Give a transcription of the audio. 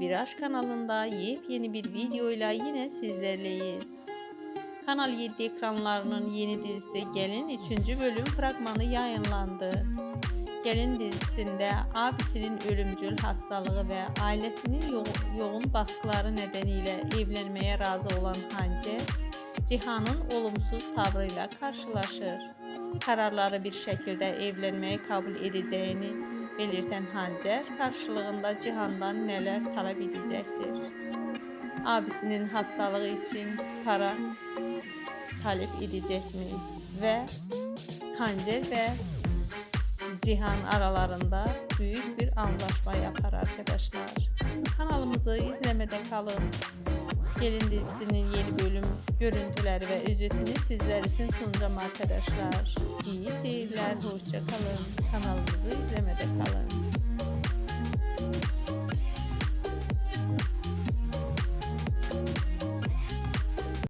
Bir Aşk kanalında yepyeni bir videoyla yine sizlerleyiz. Kanal 7 ekranlarının yeni dizisi Gelin 3. bölüm fragmanı yayınlandı. Gelin dizisinde abisinin ölümcül hastalığı ve ailesinin yo- yoğun baskıları nedeniyle evlenmeye razı olan Hande, Cihan'ın olumsuz tavrıyla karşılaşır. Kararları bir şekilde evlenmeye kabul edeceğini belirten Hancer karşılığında Cihan'dan neler talep edecektir? Abisinin hastalığı için para talep edecek mi? Ve Hancer ve Cihan aralarında büyük bir anlaşma yapar arkadaşlar. Kanalımızı izlemede kalın. Gelin dizisinin yeni bölüm görüntüleri ve ücretini sizler için sunacağım arkadaşlar. İyi seyirler, hoşça kalın. Kanalımızı izlemede kalın.